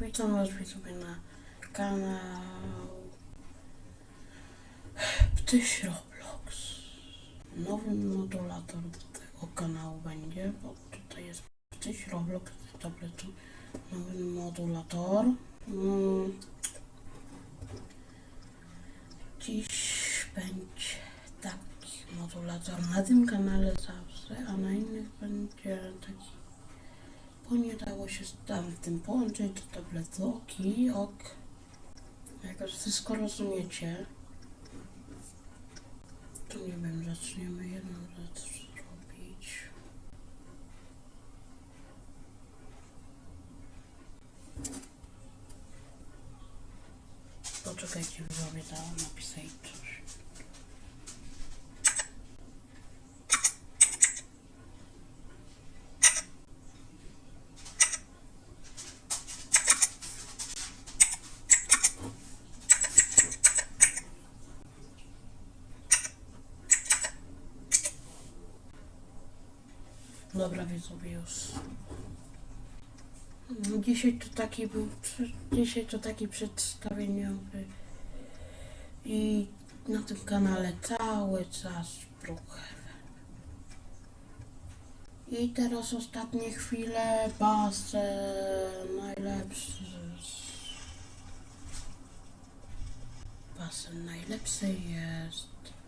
witam was widzowie na kanał Ptyś Roblox. Nowy modulator do tego kanału będzie, bo tutaj jest Ptyś Roblox z tabletu. Nowy modulator. Mm. Dziś będzie taki modulator na tym kanale zawsze, a na bo nie dało się z tamtym połączyć do tabletu. Oki, ok. Jakoś wszystko rozumiecie. To nie wiem, zaczniemy jedną rzecz robić. Poczekajcie, widzowie, dałam napisać coś. Dobra, widzowie, już. No, Dzisiaj to taki był, dzisiaj to taki przedstawieniowy i na tym kanale cały czas bruch. I teraz ostatnie chwile, basen najlepszy. Basen najlepszy jest